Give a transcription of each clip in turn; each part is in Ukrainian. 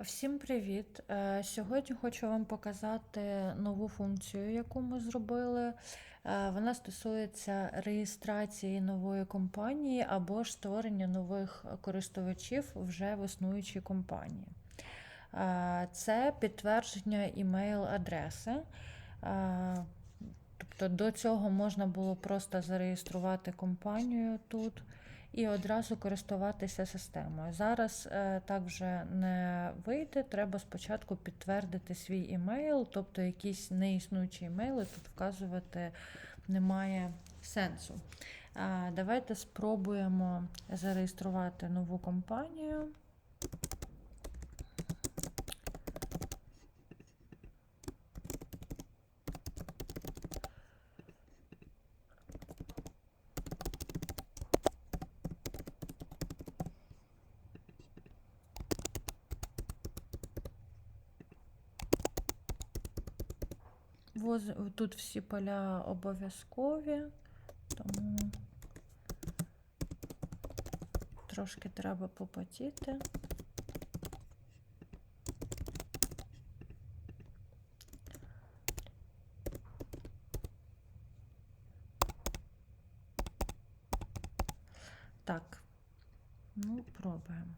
Всім привіт! Е, Сьогодні хочу вам показати нову функцію, яку ми зробили. Е, Вона стосується реєстрації нової компанії або створення нових користувачів вже в існуючій компанії. Е, Це підтвердження імейл-адреси. Тобто до цього можна було просто зареєструвати компанію тут і одразу користуватися системою. Зараз е, так вже не вийде. Треба спочатку підтвердити свій імейл, тобто якісь неіснуючі імейли тут вказувати немає сенсу. А, Давайте спробуємо зареєструвати нову компанію. Воз- Тут всі поля обов'язкові, тому трошки треба попотіти. Так, ну, пробуємо.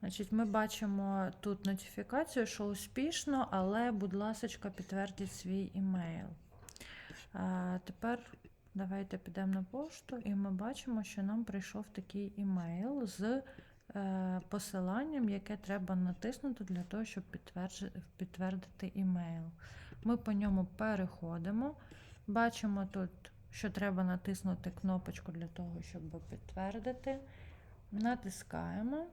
Значить, ми бачимо тут нотифікацію, що успішно, але, будь ласка, підтвердіть свій імейл. А, тепер давайте підемо на пошту, і ми бачимо, що нам прийшов такий імейл з е, посиланням, яке треба натиснути для того, щоб підтвердити імейл. Ми по ньому переходимо. Бачимо тут, що треба натиснути кнопочку для того, щоб підтвердити. Натискаємо.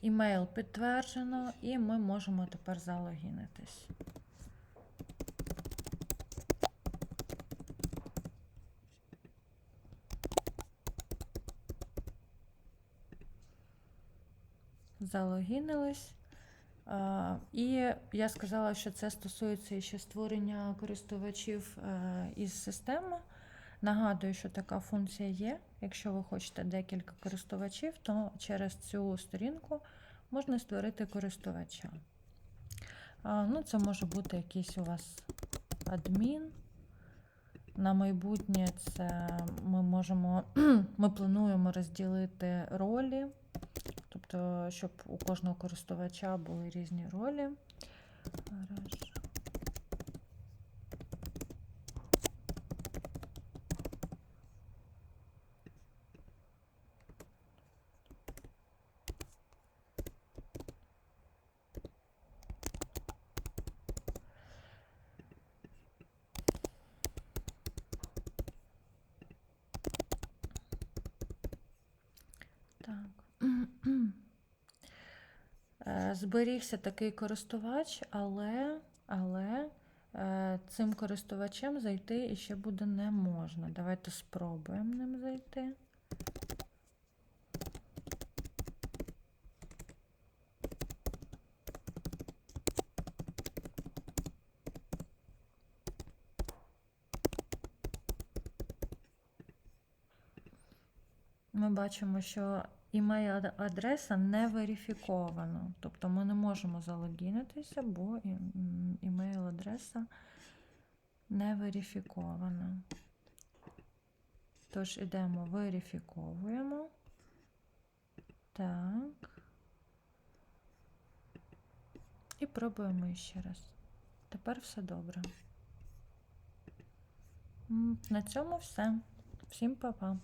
Імейл підтверджено, і ми можемо тепер залогінитись. Залогінились. І я сказала, що це стосується ще створення користувачів е, із системи. Нагадую, що така функція є. Якщо ви хочете декілька користувачів, то через цю сторінку можна створити користувача. Ну, це може бути якийсь у вас адмін. На майбутнє це ми можемо, ми плануємо розділити ролі, тобто, щоб у кожного користувача були різні ролі. Гараж. Так. Е, Зберігся такий користувач, але, але е, цим користувачем зайти іще буде не можна. Давайте спробуємо ним зайти. Ми бачимо, що імейл-адреса не верифікована. Тобто ми не можемо залогінитися, бо імейл-адреса не верифікована. Тож ідемо, верифіковуємо. Так. І пробуємо ще раз. Тепер все добре. На цьому все. Всім па-па.